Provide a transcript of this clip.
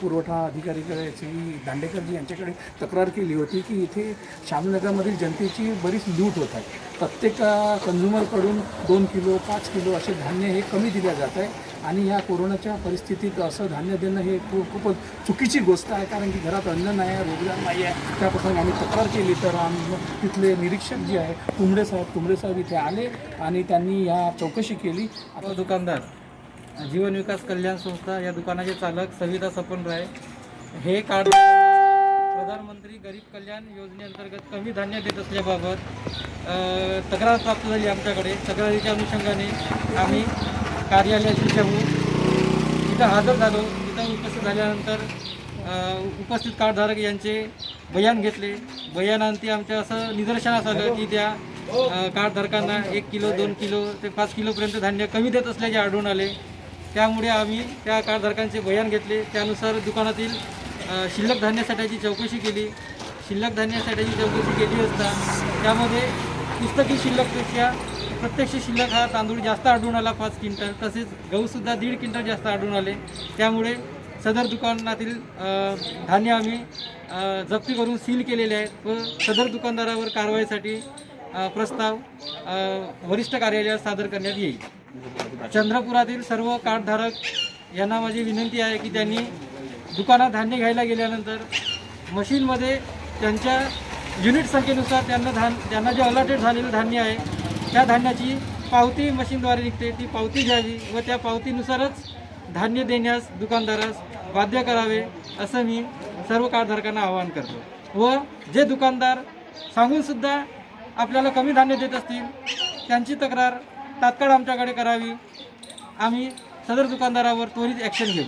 पुरवठा अधिकारीकडे श्री दांडेकरजी यांच्याकडे तक्रार केली होती की इथे शामनगरमधील जनतेची बरीच लूट होत आहे. प्रत्येक कन्झ्युमरकडून दोन किलो पाच किलो असे धान्य हे कमी दिल्या जात आहे आणि या कोरोनाच्या परिस्थितीत असं धान्य देणं हे खूप खूपच चुकीची गोष्ट आहे कारण की घरात अन्न नाही आहे रोजगार नाही आहे. त्यापासून आम्ही तक्रार केली तर आम्ही तिथले निरीक्षक जे आहे कुंबडे साहेब कुंबडे साहेब इथे आले आणि त्यांनी ह्या चौकशी केली. आता दुकानदार जीवन विकास कल्याण संस्था या दुकानाचे चालक सविता सपन राय. हे कार्ड प्रधानमंत्री गरीब कल्याण योजनेअंतर्गत कमी धान्य देत असल्याबाबत तक्रार प्राप्त झाली आमच्याकडे. तक्रारीच्या अनुषंगाने आम्ही कार्यालयाची जेवू तिथं हजर झालो. तिथं उपस्थित झाल्यानंतर उपस्थित कार्डधारक यांचे बयान घेतले. बयानांती आमच्या असं निदर्शनास आलं की त्या कार्डधारकांना एक किलो दोन किलो ते पाच किलोपर्यंत धान्य कमी देत असल्याचे आढळून आले. त्यामुळे आम्ही त्या कार्डधारकांचे बयान घेतले. त्यानुसार दुकानातील शिल्लक धान्यासाठ्याची चौकशी केली. शिल्लक धान्यासाठ्याची चौकशी केली असता त्यामध्ये पुस्तकी शिल्लकपेक्षा प्रत्यक्ष शिल्लक हा तांदूळ जास्त आढळून आला पाच क्विंटल. तसेच गहूसुद्धा दीड क्विंटल जास्त आढळून आले. त्यामुळे सदर दुकानातील धान्य आम्ही जप्ती करून सील केलेले आहेत व सदर दुकानदारावर कारवाईसाठी प्रस्ताव वरिष्ठ कार्यालयात सादर करण्यात येईल. चंद्रपुरातील सर्व कार्डधारक यांना माझी विनंती आहे की त्यांनी दुकानात धान्य घ्यायला गेल्यानंतर मशीनमध्ये त्यांच्या युनिट संख्येनुसार त्यांना धान त्यांना जे अलॉटेड झालेलं धान्य आहे त्या धान्याची पावती मशीनद्वारे निघते. ती पावती घ्यावी व त्या पावतीनुसारच धान्य देण्यास दुकानदारास बाध्य करावे असं मी सर्व कार्डधारकांना आवाहन करतो. व जे दुकानदार सांगूनसुद्धा आपल्याला कमी धान्य देत असतील त्यांची तक्रार तात्काळ आमच्याकडे करावी. आम्ही सदर दुकानदारावर त्वरित ॲक्शन घेऊ.